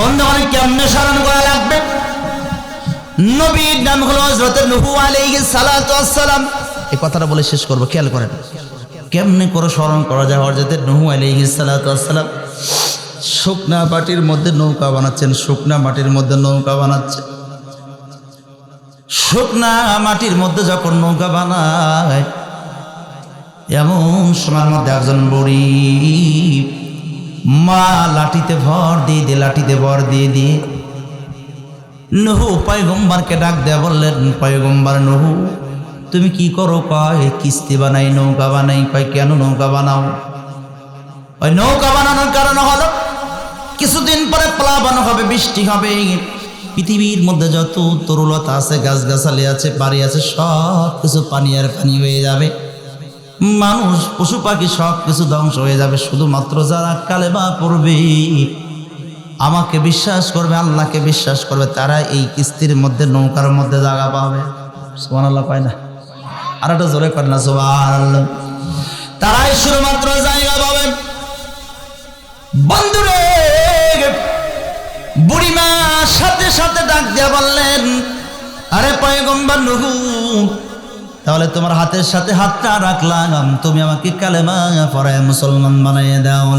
বন্ধুগণ কেমনে স্মরণ করা লাগবে। নবীর নাম হলো হজরতের নুহু আলাইহিস সালাতু ওয়াসসালাম। এই কথাটা বলে শেষ করব, খেয়াল করেন। কেমনে করে স্মরণ করা যায় হজরতের নুহু আলাইহিস সালাতু ওয়াসসালাম? শুকনা মাটির মধ্যে নৌকা বানাচ্ছেন, শুকনা মাটির মধ্যে নৌকা বানাচ্ছেন। শুকনা মাটির মধ্যে যখন নৌকা বানায়, এমন সময়ের মধ্যে একজন বুড়ি মা লাঠিতে ভর দিয়ে দিয়ে, লাঠিতে ভর দিয়ে দিয়ে। নহু পয়গম্বরকে ডাক দেয়া বললেন, পয়গম্বর নহু, তুমি কি করো? কয়, কিস্তি বানাই, নৌকা বানাই, কয়, কেন নৌকা বানাও? ওই নৌকা বানানোর কারণ হলো, কিছুদিন পরে প্লাবন হবে, বৃষ্টি হবে। পৃথিবীর মধ্যে যত তরুলতা আছে, গাছগাছালি আছে, বাড়ি আছে সব কিছু পানি আর পানি হয়ে যাবে। মানুষ, পশু পাখি সব কিছু ধ্বংস হয়ে যাবে, শুধুমাত্র যারা কালেমা পড়বে। আমাকে বিশ্বাস করবে, আল্লাহকে বিশ্বাস করবে, তারা এই কিস্তির মধ্যে, নৌকার মধ্যে জায়গা পাবে। সোমান আল্লাহ পায় না? আর একটা জোরে করে না সোমান তারাই শুধুমাত্র জায়গা পাবে। বন্ধুরে, বুড়িমা সাথে সাথে ডাক দিয়া বললেন, আরে পয়গম্বর নুহু তাহলে তোমার হাতের সাথে হাতটা রাখলাম। তুমি আমাকে কালেমা পড়ায় মুসলমান বানিয়ে দাও।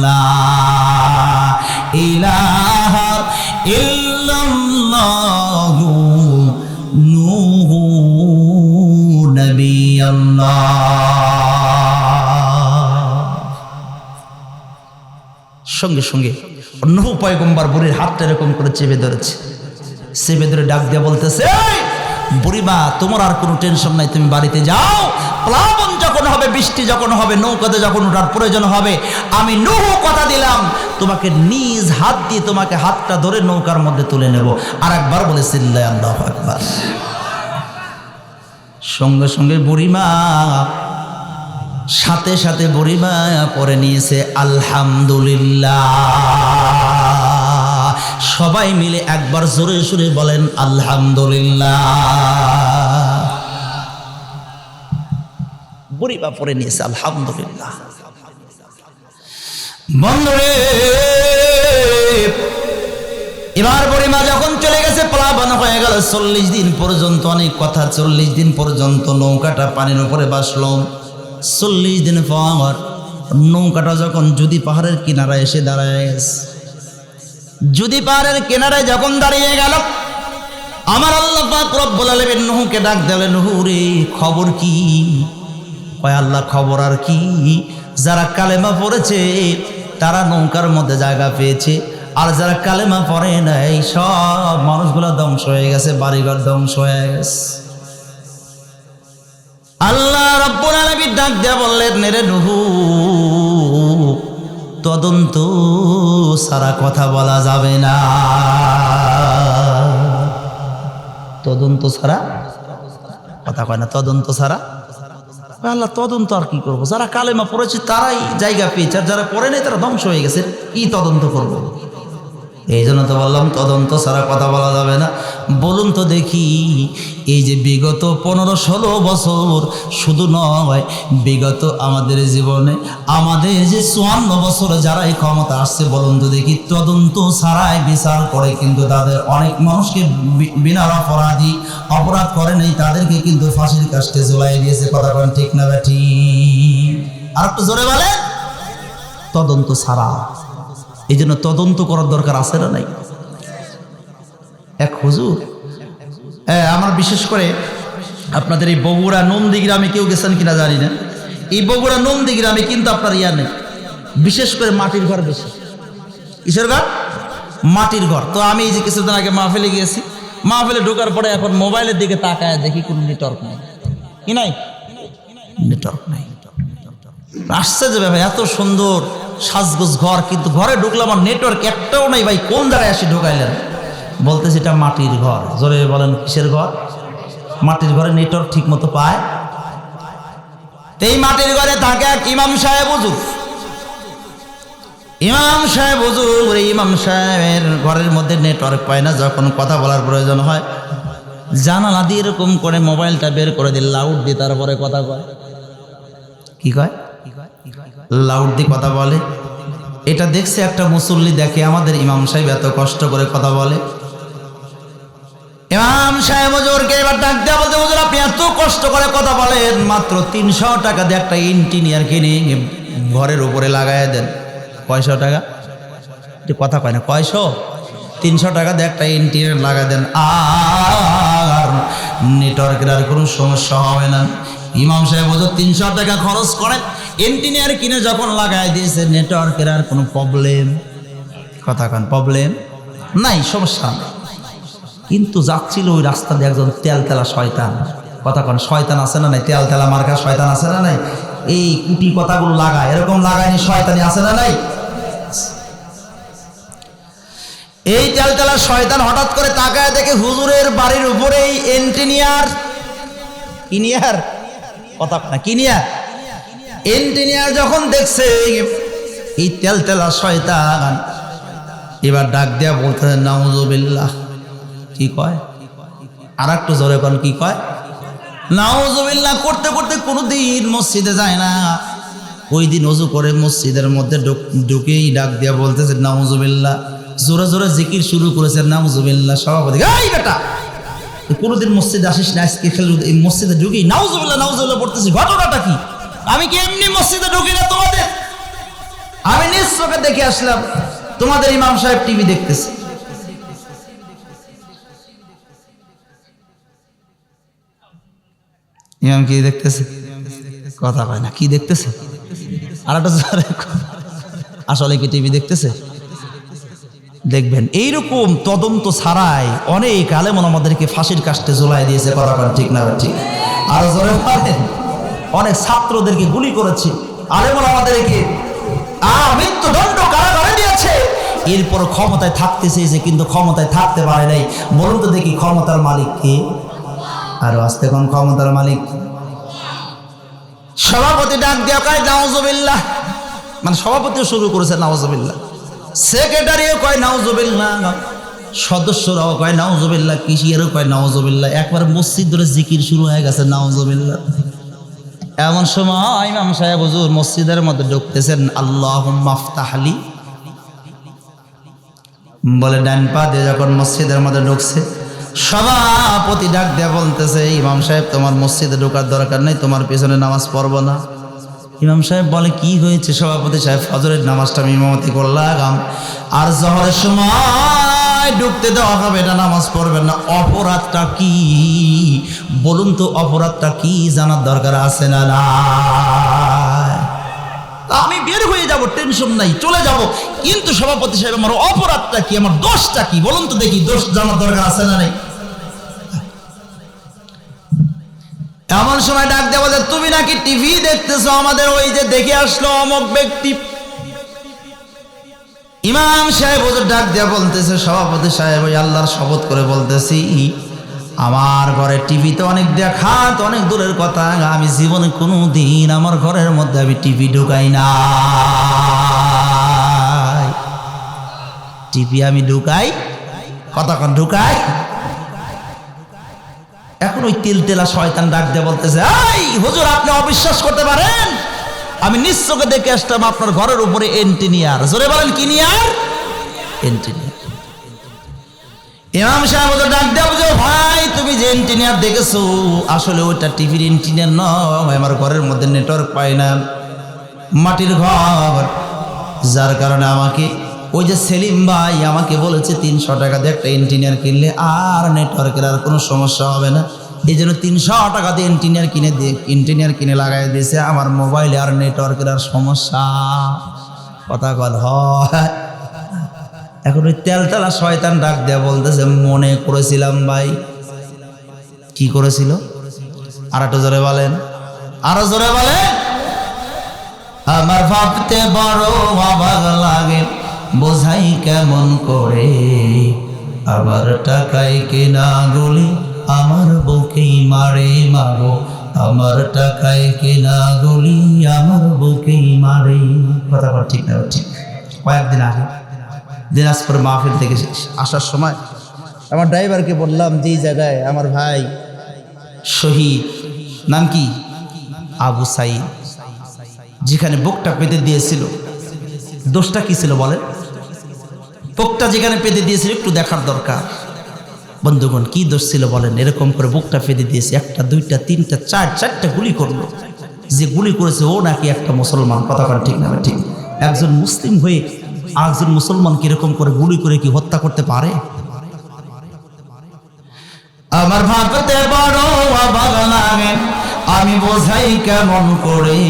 সঙ্গে সঙ্গে অন্য পয়গম্বার বুড়ির হাতটা এরকম করে চেপে ধরেছে। চেপে ধরে ডাক দিয়ে বলতেছে "এই, বুড়িমা, তোমার আর কোনো টেনশন নাই, তুমি বাড়িতে যাও। প্লাবন যখন হবে, বৃষ্টি যখন হবে, নৌকাতে যখন ওঠার প্রয়োজন হবে, আমি নুহু কথা দিলাম, তোমাকে নিজ হাত দিয়ে তোমাকে হাতটা ধরে নৌকার মধ্যে তুলে নেব। আর একবার বলে চিল্লাই আল্লাহ একবার সঙ্গে সঙ্গে বুড়িমা, সাথে সাথে বুড়িমা পরে নিয়েছে, আলহামদুলিল্লাহ। সবাই মিলে একবার জোরে সুরে বলেন, আলহামদুলিল্লাহ। পরে নিয়েছে, আলহামদুলিল্লাহ। বন্ধুরে, এবার বুড়িমা যখন চলে গেছে, প্লাবন হয়ে গেল, চল্লিশ দিন পর্যন্ত, অনেক কথা, চল্লিশ দিন পর্যন্ত নৌকাটা পানির উপরে বাসলো। চল্লিশ দিন পর নৌকাটা যখন যদি পাহাড়ের কিনারায় এসে দাঁড়ায় গেছে যদি পাহাড়ের কেনারে যখন দাঁড়িয়ে গেল, আমার আল্লাহ পাক রব্বুল নুহুকে ডাক দিলে নুহু রে, খবর কি? কয় আল্লাহ খবর আর কি? যারা কালেমা পড়েছে, তারা নৌকার মধ্যে জায়গা পেয়েছে। আর যারা কালেমা পড়ে নাই, সব মানুষগুলো ধ্বংস হয়ে গেছে, বাড়িঘর ধ্বংস হয়ে গেছে। আল্লাহ রব্বুল আলামিন ডাক দিয়া বললেন নেরে নুহু তদন্ত সারা কথা বলা যাবে না। তদন্ত ছাড়া কথা কয় না, তদন্ত ছাড়া? আল্লাহ, তদন্ত আর কি করব? যারা কালেমা পড়েছে, তারাই জায়গা পেয়েছে, আর যারা পড়ে নেই, তারা ধ্বংস হয়ে গেছে। কি তদন্ত করব? এই জন্য তো বললাম, তদন্ত ছাড়া কথা বলা যাবে না। বলুন তো দেখি, এই যে বিগত পনেরো ষোলো বছর শুধু নয়, বিগত আমাদের জীবনে, আমাদের যে চুয়ান্ন বছর যারা এই ক্ষমতা আসছে, বলুন তো দেখি, তদন্ত ছাড়াই বিচার করে কিন্তু তাদের অনেক মানুষকে বিনা অপরাধী অপরাধ করে নেই, তাদেরকে কিন্তু ফাঁসির কাস্টে ঝোলাই দিয়েছে, কথা ঠিক না ব্যাঠি আর একটু জোরে বলে তদন্ত ছাড়া। এই জন্য তদন্ত করার দরকার আছে না নাই? এক হুজুর? হ্যাঁ আমার বিশেষ করে আপনাদের এই বগুড়া নন্দীগ্রামে কেউ গেছেন কিনা জানি না। এই বগুড়া নন্দীগ্রামে কিন্তু আপনার ইয়া নেই। বিশেষ করে মাটির ঘর বেশি। কিসের ঘর? মাটির ঘর। তো আমি এই যে কিছুদিন আগে মাহফিলে গিয়েছি। মাহফিলে ঢোকার পরে এখন মোবাইলের দিকে তাকায় দেখি কোনো নেটওয়ার্ক নাই। কি নাই? নেটওয়ার্ক নাই। আসছে যে ভাই এত সুন্দর সাজগোজ ঘর, কিন্তু ঘরে ঢুকলাম আমার নেটওয়ার্ক একটাও নাই ভাই। কোন জায়গায় আসি ঢুকাইলেন? বলতেছে এটা মাটির ঘর। জোরে বলেন, কিসের ঘর? মাটির ঘরে নেটওয়ার্ক ঠিক মতো পায় এই মাটির ঘরে থাকে এক ইমাম সাহেব হুজুর। ইমাম সাহেব হুজুর ইমাম সাহেবের ঘরের মধ্যে নেটওয়ার্ক পায় না, যখন কথা বলার প্রয়োজন হয়। জানালা দিয়ে এরকম করে মোবাইলটা বের করে দিয়ে লাউড দিয়ে তারপরে কথা কয়। কি কয়? লাউড দিয়ে কথা বলে। এটা দেখছে একটা মুসল্লি দেখে আমাদের ইমাম সাহেব এত কষ্ট করে কথা বলে। সাহেব হুজুরকে এবার ডাক দেওয়া বলতে হুজুর, আপনি এত কষ্ট করে কথা বলেন, মাত্র তিনশো টাকা দিয়ে একটা ইঞ্জিনিয়ার কিনে ঘরের উপরে লাগাই দেন। কয়শো টাকা? কথা কয় না, কয়শো? তিনশো টাকা দিয়ে একটা ইঞ্জিনিয়ার লাগাই দেন। আর নেটওয়ার্কের আর কোনো সমস্যা হবে না। ইমাম সাহেব হুজুর, তিনশো টাকা খরচ করেন ইঞ্জিনিয়ার কিনে যখন লাগাই দিয়েছে, নেটওয়ার্কের আর কোনো প্রবলেম কথা কন প্রবলেম নাই, সমস্যা নেই। কিন্তু যাচ্ছিল ওই রাস্তা দিয়ে একজন তেল তেলা শয়তান। কথা কন, শয়তান আছে না নাই? তেল তেলা মার্কা শয়তান আছে না নাই? এই কুটি কথাগুলো লাগায়। এরকম লাগায়নি শয়তানি আছে না নাই? এই তেল তেলা শয়তান হঠাৎ করে তাকায় দেখে হুজুরের বাড়ির উপরেই এন্টিনিয়ার ইনিয়ার কথা না কিনিয়ার এন্টিনিয়ার যখন দেখছে, এই তেল তেলা শয়তান এবার ডাক দেয়া বলতে নাউজুবিল্লাহ। কি কয়? আর একটু জোরে কন, কি কয়? নাউজুবিল্লাহ, করতে করতে কোনো দিন মসজিদে যায় না। ওই দিন অজু করে মসজিদের মধ্যে ঢুকেই ডাক দিয়া বলতেছে, নাউজুবিল্লাহ। জোরে জোরে জিকির শুরু করেছে, নাউজুবিল্লাহ, সভাপতি, এই বেটা কোনোদিন মসজিদে আসিস না? আজকে খেলে, এই মসজিদে ঢুকি, নাউজুবিল্লাহ নাউজুবিল্লাহ পড়তেছি ঘটনাটা কি? আমি কি এমনি মসজিদে ঢুকি না তোমাদের? আমি নিজ চোখে দেখে আসলাম, তোমাদের ইমাম সাহেব টিভি দেখতেছে। ইমাম কি দেখতেছে? কথা কয় না, কি দেখতেছে? আর একটা আসলে কি টিভি দেখতেছে? দেখবেন, এইরকম তদন্ত ছাড়াই অনেক আলেমন আমাদেরকে ফাঁসির কাস্টে ঝোলাই দিয়েছে, কথা ঠিক না ঠিক। আর জোরে বলেন, অনেক ছাত্রদেরকে গুলি করেছে আলেমন আমাদেরকে মৃত্যুদণ্ড কারাগারে দিয়েছে। এরপর ক্ষমতায় থাকতে চেয়েছে কিন্তু ক্ষমতায় থাকতে পারে নাই। বলুন তো দেখি ক্ষমতার মালিক কে? আর আস্তে কোন ক্ষমতার মালিক? সভাপতি ডাক দেওয়া কয়, নাউজুবিল্লাহ। মানে সভাপতিও শুরু করেছে, নাউজুবিল্লাহ। সেক্রেটারিও কয়, নাউজুবিল্লাহ। সদস্যরাও কয়, নাউজুবিল্লাহ। কিসিয়ারও কয়, নাউজুবিল্লাহ। একবার মসজিদ ধরে জিকির শুরু হয়ে গেছে, নাউজুবিল্লাহ। এমন সময় ইমাম সাহেব হুজুর মসজিদের মধ্যে ঢুকতেছেন আল্লাহ মাফতাহলি বলে, ডান পা দিয়ে যখন মসজিদের মধ্যে ঢুকছে সভাপতি ডাক দিয়ে বলতেছে, ইমাম সাহেব, তোমার মসজিদে ঢোকার দরকার নেই, তোমার পিছনে নামাজ পড়ব না। ইমাম সাহেব বলে, কি হয়েছে সভাপতি সাহেব? ফজরের নামাজটা আমি ইমামতি করলাম। আর জহরের সময় ঢুকতে দেওয়া হবে না, নামাজ পড়বেন না। অপরাধটা কি? বলুন তো, অপরাধটা কি? জানার দরকার আছে না না বের হয়ে যাব টেনশন নাই, চলে যাব। কিন্তু সভাপতি সাহেব, আমার অপরাধটা কি, আমার দোষটা কি? বলুন তো দেখি, দোষ জানার দরকার আছে না নাই? এমন সময় ডাক দেওয়া যায় তুমি নাকি টিভি দেখতেছো? আমাদের ওই যে দেখে আসলো অমক ব্যক্তি। ইমাম সাহেব ওদের ডাক দেওয়া বলতেছে, সভাপতি সাহেব, ওই আল্লাহর শপথ করে বলতেছি আমার ঘরে টিভিতে অনেক দেখা, তো অনেক দূরের কথা। আমি জীবনে কোনো দিন আমার ঘরের মধ্যে আমি টিভি ঢুকাই না টিভি আমি ঢুকাই, কতক্ষণ ঢুকাই? এখন ওই তেল তেলা শয়তান ডাক দিয়ে বলতেছে, এই, হুজুর, আপনি অবিশ্বাস করতে পারেন? আমি নিশ্চয়কে দেখে আসলাম আপনার ঘরের উপরে এন্টিনিয়ার জোরে বলেন, কি নিয়ার এন্টিনিয়ার ইমাম সাহেব ডাক দেওয়া যে ভাই, তুমি যে ইঞ্জিনিয়ার দেখেছ, আসলে ওইটা টিভির ইঞ্জিনিয়ার নয়, আমার ঘরের মধ্যে নেটওয়ার্ক পায় না। মাটির ঘর, যার কারণে আমাকে, ওই যে সেলিম ভাই আমাকে বলেছে, তিনশো টাকা দিয়ে একটা ইঞ্জিনিয়ার কিনলে আর নেটওয়ার্কের আর কোনো সমস্যা হবে না। এই জন্য তিনশো টাকা দিয়ে ইঞ্জিনিয়ার কিনে দিয়ে ইঞ্জিনিয়ার কিনে লাগাই দিয়েছে, আমার মোবাইলে আর নেটওয়ার্কের আর সমস্যা। কথা কল হয়। এখন ওই তেলতেলা শয়তান ডাক দেয়া বলতেছে, মনে করেছিলাম ভাই। কি করেছিল? আর একটু জোরে বলেন। আরও জোরে বলেন। আমার ভাবতে বড় অবাক লাগে, বোঝাই কেমন করে। আবার টাকায় কেনা গুলি আমার বুকেই মারে মারো আমার টাকায় কেনা গুলি আমার বুকেই মারে। কথা ঠিক না, ঠিক। কয়েকদিন আগে দিনাজপুর মাহফিল থেকে আসার সময় আমার ড্রাইভারকে বললাম যে জায়গায় আমার ভাই শহীদ, নাম কি? আবু সাইদ। যেখানে বুকটা পেতে দিয়েছিল। দোষটা কি ছিল বলেন? বুকটা যেখানে পেতে দিয়েছিল, একটু দেখার দরকার। বন্ধুগণ, কি দোষ ছিল বলেন? এরকম করে বুকটা ফেদে দিয়েছে, একটা, দুইটা, তিনটা, চার, চারটা গুলি করল। যে গুলি করেছে, ও নাকি একটা মুসলমান, কথা ঠিক না, ঠিক। একজন মুসলিম হয়ে আরেকজন মুসলমান কীরকম করে গুলি করে কি হত্যা করতে পারে? আমার ভাবতে বড় অবাক লাগে, আমি বোঝাই কেমন করে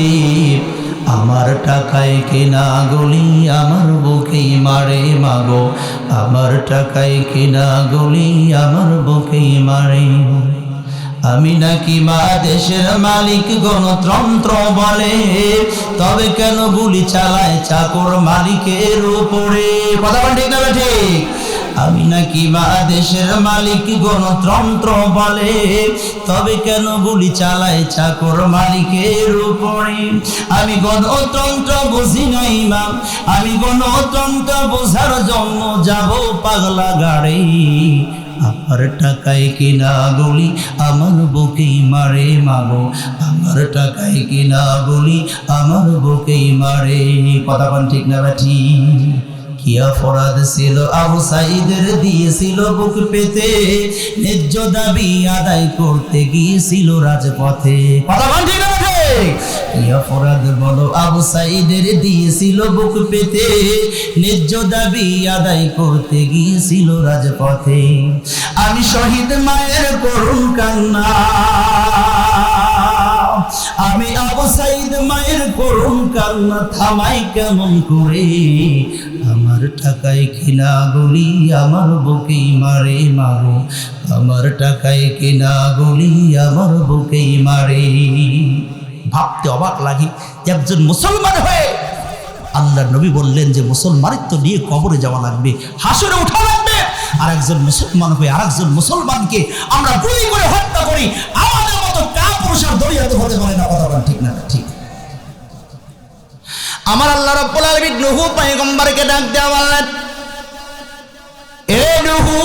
আমার টাকায় কেনা গলি আমার বুকেই মারে, মাগো। আমার টাকায় কেনা গলি আমার বুকেই মারে। আমি নাকি মা দেশের মালিক গণতন্ত্র বলে, তবে কেন গুলি চালায় চাকর মালিকের উপরে? কথা ঠিক না ঠিক? আমি নাকি মা দেশের মালিক গণতন্ত্র বলে, তবে কেন গুলি চালায় চাকর মালিকের উপরে? আমি গণতন্ত্র বুঝি নাই মা আমি গণতন্ত্র বোঝার জন্য যাব পাগলা গাড়ি আমার টাকায় কিনা গলি আমার বুকেই মারে মাগো। আমার টাকায় কিনা গলি আমার বুকেই মারে। কথা ঠিক না ব্যাঠি কি অপরাধ ছিল? আবু সাইদের দিয়েছিল বুক পেতে। ন্যায্য দাবি আদায় করতে গিয়েছিল রাজপথে। কথা ঠিক? কি অপরাধ বলো, আবু সাইদের দিয়েছিল বুক পেতে, ন্যায্য দাবি আদায় করতে গিয়েছিল রাজপথে। আমি শহীদ মায়ের করুণ কান্না, আমি আবু সাইদ মায়ের করুণ কান্না থামাই কেমন করে? আমার টাকায় কিনা গলি আমার বুকেই মারে, মারো। আমার টাকায় কিনা গলি আমার বুকেই মারে। ভাবতে অবাক লাগে একজন মুসলমান হয়ে আল্লাহ নবী বললেন যে মুসলমানিত্ব নিয়ে কবরে যাওয়া লাগবে, হাসরে উঠা লাগবে। আর একজন মুসলমান হয়ে আর একজন মুসলমানকে আমরা গুলি করে হত্যা করি, আমাদের মতো কাপুরুষের দরিয়াতে হতে পারে না, কথা ঠিক না, ঠিক। আমার আল্লাহ রব্বুল আলামিন নুহু পয়গম্বরকে ডাক দেওয়া বললেন, এ নুহু